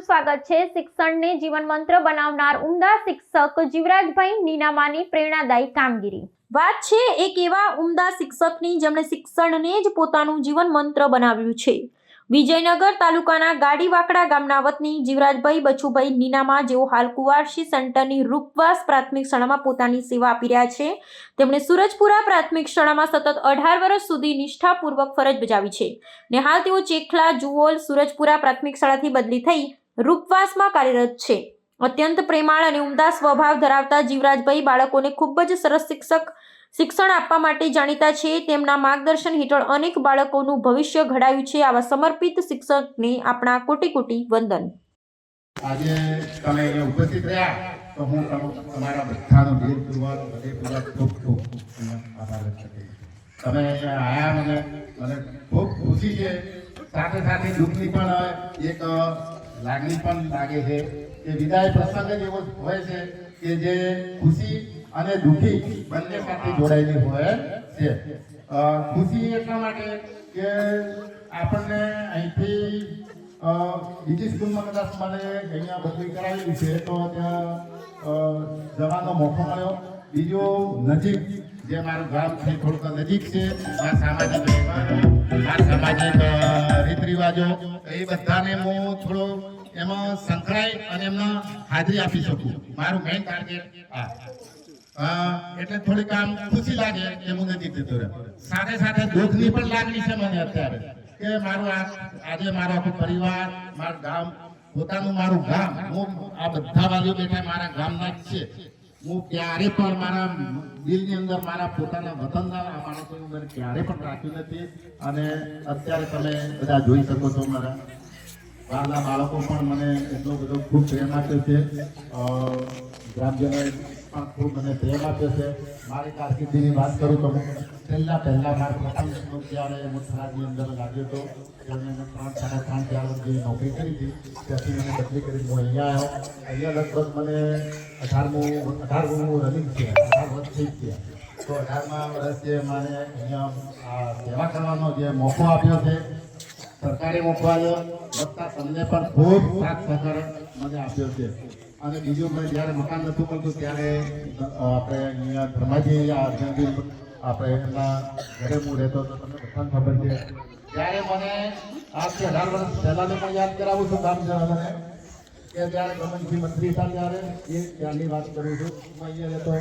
આપનું સ્વાગત છે શિક્ષણને જીવન મંત્ર બનાવનાર ઉમદા શિક્ષક જીવરાજભાઈ નીનામાની પ્રેરણાદાયી કામગીરી. વાત છે એક એવા ઉમદા શિક્ષકની જેમણે શિક્ષણને જ પોતાનું જીવન મંત્ર બનાવ્યું છે. વિજયનગર તાલુકાના ગાડીવાકડા ગામના વતની જીવરાજભાઈ બચુભાઈ નીનામા જેઓ હાલ કુવારશી સેન્ટરની રૂપવાસ પ્રાથમિક શાળામાં પોતાની સેવા આપી રહ્યા છે. તેમણે સુરજપુરા પ્રાથમિક શાળામાં સતત અઢાર વર્ષ સુધી નિષ્ઠાપૂર્વક ફરજ બજાવી છે. ને હાલ તેઓ ચેખલા, જુઓલ, સુરજપુરા પ્રાથમિક શાળાથી બદલી થઈ રૂપવાસમાં કાર્યરત છે. અત્યંત પ્રેમાળ અને ઉમદા સ્વભાવ ધરાવતા જીવરાજભાઈ બાળકોને ખૂબ જ સરસ શિક્ષક શિક્ષણ આપવા માટે જાણીતા છે. તેમના માર્ગદર્શન હેઠળ અનેક બાળકોનું ભવિષ્ય ઘડાયું છે. આવા સમર્પિત શિક્ષકને આપણા કોટી કોટી વંદન. આજે તમે અહીંયા ઉપસ્થિત રહ્યા તો હું તમારા બધાનો દિલપૂર્વક, હૃદયપૂર્વક ખૂબ ખૂબ આભાર વ્યક્ત કરીશ. તમે આવ્યા મને મને ખૂબ ખુશી છે. સાથે સાથે દુઃખની પણ એક લાગણી પણ લાગે છે કે વિદાય પ્રસંગ જ એવો હોય છે કે જે ખુશી અને દુઃખી બંને સાથે જોડાયેલી હોય છે. ખુશી એટલા માટે કે આપણને અહીંથી બીજી સ્કૂલમાં કદાચ મને અહીંયા બદલી કરાવેલી છે તો ત્યાં જવાનો મોકો મળ્યો. બીજું નજીક, જે મારું ગામ છે, થોડુંક નજીક છે, આ સામાજિક આ સામાજિક રીત રિવાજો એ બધાને હું થોડો એમાં સંકળાઈ અને એમાં હાજરી આપી શકું. મારું મેઇન ટાર્ગેટ આ. એટલે થોડીક આમ ખુશી લાગે કે હું નજીક જતો સાથે સાથે દુઃખની પણ લાગણી છે મને અત્યારે, કે મારું આ, આજે મારો આખો પરિવાર, મારું ગામ, પોતાનું મારું ગામ, હું આ બધા બાજુ બેઠા મારા ગામના જ છે. હું ક્યારે પણ મારા દિલની અંદર મારા પોતાના વતનના આ માણસોની અંદર ક્યારે પણ રાખ્યું નથી. અને અત્યારે તમે બધા જોઈ શકો છો મારા બહારના બાળકો પણ મને એટલો બધો ખૂબ પ્રેમ આપે છે. ગ્રામજનોએ પણ ખૂબ મને પ્રેમ આપ્યો છે. મારી કારકિર્દીની વાત કરું તો હું પહેલા પહેલા મારો પ્રથમ સ્કૂલ જ્યારે હું અંદર લાગ્યો હતો. ત્યારે મેં ત્રણ સાડા ત્રણ ચાર વર્ષ નોકરી કરી હતી. ત્યાંથી મને બદલી કરી હું અહીંયા આવ્યો. અહીંયા લગભગ મને અઢારમું અઢારમું રનિંગ છે અઢાર વર્ષ થઈ ગયા. તો અઢારમા વર્ષે મને અહીંયા સેવા કરવાનો જે મોકો આપ્યો છે, સરકારે મોકો આવ્યો વત્તા તમને પણ ખૂબ સાથ સહકાર મને આપ્યો છે. અને બીજું મેં જ્યારે મકાન નથી મળતું, ત્યારે આપણે અહીંયા ધર્માજી આ આપણે એમના ઘરે હું રહેતો હતો, તમને બધાને ખબર છે. ત્યારે મને આજથી અઢાર વર્ષ પહેલાંને પણ યાદ કરાવું છું કામ જણાવવાને. કે જ્યારે ગમનસિંહ મંત્રી હતા ત્યારે, એ ત્યારની વાત કરું છું. હું અહીંયા રહેતો,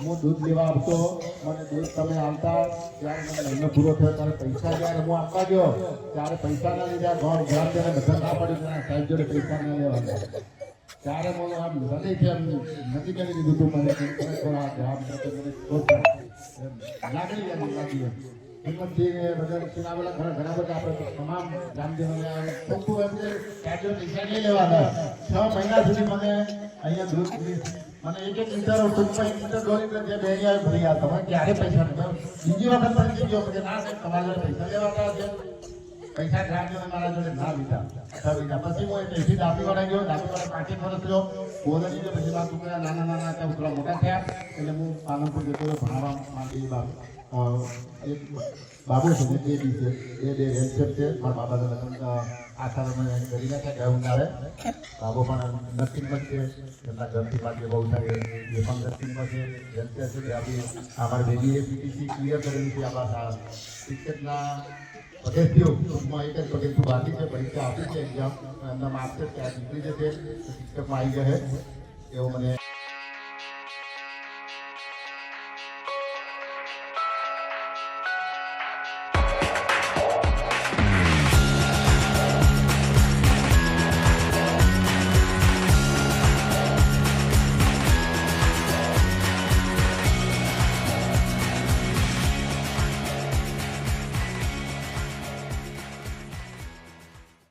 હું દૂધ લેવા આવતો, મને દૂધ તમે આવતા ત્યારે મને મહિનો પૂરો થયો, ત્યારે પૈસા જ્યારે હું આપવા ગયો, ત્યારે પૈસા ના લીધા ઘર ઘર ત્યારે બધા ના પડ્યું સાહેબ જોડે પૈસા ના લેવાના ત્યારે મને આમ હૃદયથી આમ નથી કરી દીધું તું મને? કે ખરેખર આ જવાબ મને તમામ ગ્રામજનોને ખૂબ ખૂબ એમને લેવાના છ મને અહીંયા દૂધ એક એક લીટર ટૂંકમાં તમે ક્યારે પૈસા બીજી વખત પણ ગયો કે ના સાહેબ, તમારા પૈસા લેવાના પૈસા ગ્રામજનો મારા જોડે ના લીધા. મહિના પછી હું ત્યાંથી વાળા ગયો. દાંતીવાડા પાંચેક વર્ષ રહ્યો. કોલેજ ગયો પછી મારા છોકરા નાના નાના હતા થોડા મોટા થયા. એટલે હું પાલનપુર જતો ભણાવવા માટે એ બાબુ અ, એક બાબુ છે ને એ બી છે એ બે વેલફેર છે પણ બાબા અ, આખા મને કરી નાખ્યા ગયા ઉનાળે બાબો પણ નરસિંહમાં છે એમના ઘરથી પાસે બહુ સારી એ પણ નરસિંહમાં છે. વેલફેર છે આપણી અમારી બેબીએ પીટીસી ક્લિયર કરેલી છે આપણા શિક્ષકના પગથિયું ટૂંકમાં એક જ પગથિયું બાકી છે પરીક્ષા આપી છે એક્ઝામ એમના માર્ક્સ ત્યાં નીકળી જશે શિક્ષકમાં આવી જશે. એવો મને